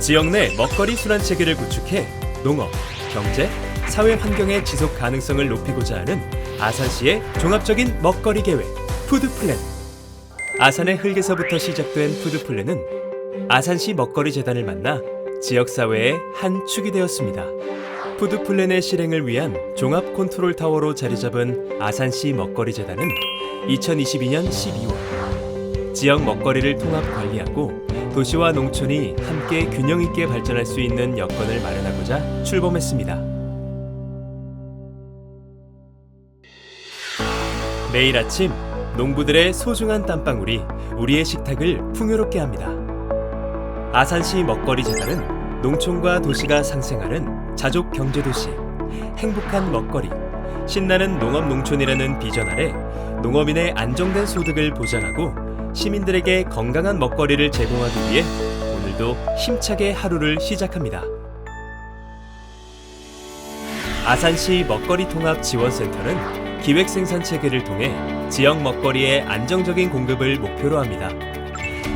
지역 내 먹거리 순환 체계를 구축해 농업, 경제, 사회 환경의 지속 가능성을 높이고자 하는 아산시의 종합적인 먹거리 계획 푸드 플랜. 아산의 흙에서부터 시작된 푸드 플랜은 아산시 먹거리 재단을 만나 지역 사회의 한 축이 되었습니다. 푸드 플랜의 실행을 위한 종합 컨트롤 타워로 자리 잡은 아산시 먹거리 재단은 2022년 12월 지역 먹거리를 통합 관리하고 도시와 농촌이 함께 균형 있게 발전할 수 있는 여건을 마련하고자 출범했습니다. 매일 아침 농부들의 소중한 땀방울이 우리의 식탁을 풍요롭게 합니다. 아산시 먹거리 재단은 농촌과 도시가 상생하는 자족 경제 도시, 행복한 먹거리, 신나는 농업 농촌이라는 비전 아래 농업인의 안정된 소득을 보장하고 시민들에게 건강한 먹거리를 제공하기 위해 오늘도 힘차게 하루를 시작합니다. 아산시 먹거리 통합 지원센터는 기획 생산 체계를 통해 지역 먹거리의 안정적인 공급을 목표로 합니다.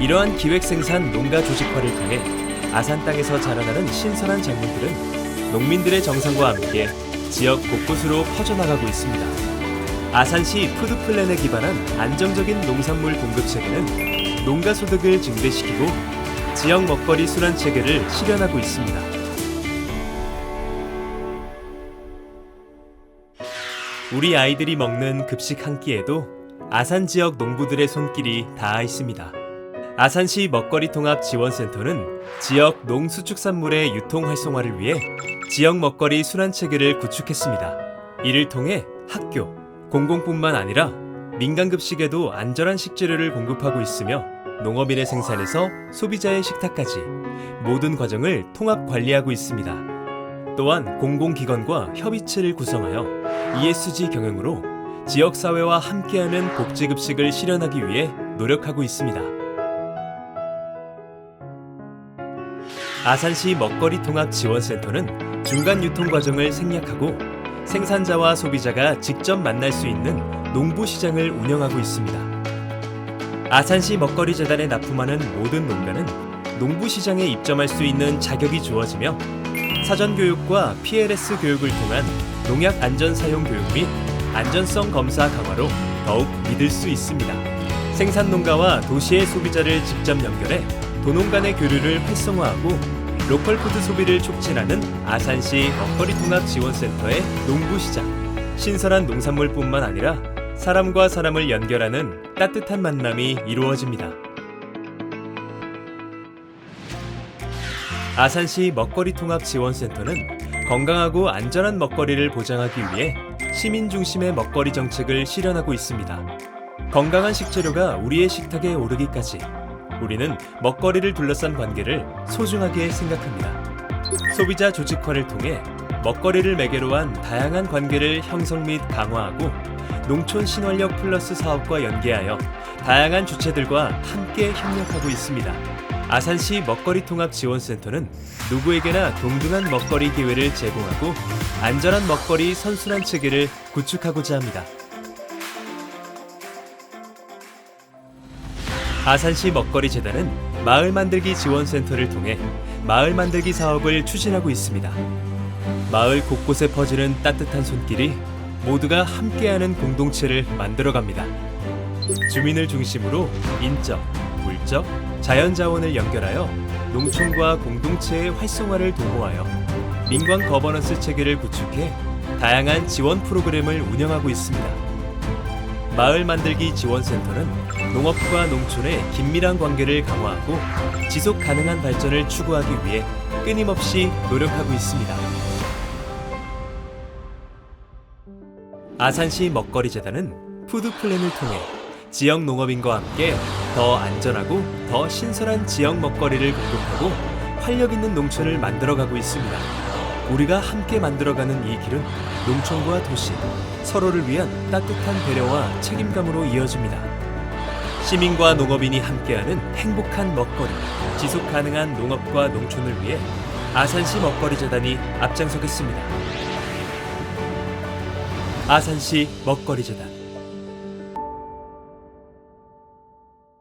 이러한 기획 생산 농가 조직화를 통해 아산 땅에서 자라나는 신선한 작물들은 농민들의 정성과 함께 지역 곳곳으로 퍼져나가고 있습니다. 아산시 푸드 플랜에 기반한 안정적인 농산물 공급 체계는 농가 소득을 증대시키고 지역 먹거리 순환 체계를 실현하고 있습니다. 우리 아이들이 먹는 급식 한 끼에도 아산 지역 농부들의 손길이 닿아 있습니다. 아산시 먹거리 통합 지원센터는 지역 농수축산물의 유통 활성화를 위해 지역 먹거리 순환 체계를 구축했습니다. 이를 통해 학교, 공공뿐만 아니라 민간 급식에도 안전한 식재료를 공급하고 있으며 농업인의 생산에서 소비자의 식탁까지 모든 과정을 통합 관리하고 있습니다. 또한 공공기관과 협의체를 구성하여 ESG 경영으로 지역 사회와 함께하는 복지급식을 실현하기 위해 노력하고 있습니다. 아산시 먹거리 통합 지원센터는 중간 유통 과정을 생략하고 생산자와 소비자가 직접 만날 수 있는 농부 시장을 운영하고 있습니다. 아산시 먹거리 재단에 납품하는 모든 농가는 농부 시장에 입점할 수 있는 자격이 주어지며 사전 교육과 PLS 교육을 통한 농약 안전 사용 교육 및 안전성 검사 강화로 더욱 믿을 수 있습니다. 생산 농가와 도시의 소비자를 직접 연결해 도농 간의 교류를 활성화하고 로컬 푸드 소비를 촉진하는 아산시 먹거리 통합 지원센터의 농부 시장. 신선한 농산물뿐만 아니라 사람과 사람을 연결하는 따뜻한 만남이 이루어집니다. 아산시 먹거리 통합 지원센터는 건강하고 안전한 먹거리를 보장하기 위해 시민 중심의 먹거리 정책을 실현하고 있습니다. 건강한 식재료가 우리의 식탁에 오르기까지 우리는 먹거리를 둘러싼 관계를 소중하게 생각합니다. 소비자 조직화를 통해 먹거리를 매개로 한 다양한 관계를 형성 및 강화하고 농촌 신활력 플러스 사업과 연계하여 다양한 주체들과 함께 협력하고 있습니다. 아산시 먹거리 통합 지원센터는 누구에게나 동등한 먹거리 기회를 제공하고 안전한 먹거리 선순환 체계를 구축하고자 합니다. 아산시 먹거리 재단은 마을 만들기 지원센터를 통해 마을 만들기 사업을 추진하고 있습니다. 마을 곳곳에 퍼지는 따뜻한 손길이 모두가 함께하는 공동체를 만들어갑니다. 주민을 중심으로 인적, 물적, 자연 자원을 연결하여 농촌과 공동체의 활성화를 도모하여 민관 거버넌스 체계를 구축해 다양한 지원 프로그램을 운영하고 있습니다. 마을 만들기 지원센터는 농업과 농촌의 긴밀한 관계를 강화하고 지속 가능한 발전을 추구하기 위해 끊임없이 노력하고 있습니다. 아산시 먹거리 재단은 푸드 플랜을 통해 지역 농업인과 함께 더 안전하고 더 신선한 지역 먹거리를 공급하고 활력 있는 농촌을 만들어가고 있습니다. 우리가 함께 만들어가는 이 길은 농촌과 도시, 서로를 위한 따뜻한 배려와 책임감으로 이어집니다. 시민과 농업인이 함께하는 행복한 먹거리, 지속 가능한 농업과 농촌을 위해 아산시 먹거리 재단이 앞장서겠습니다. 아산시 먹거리 재단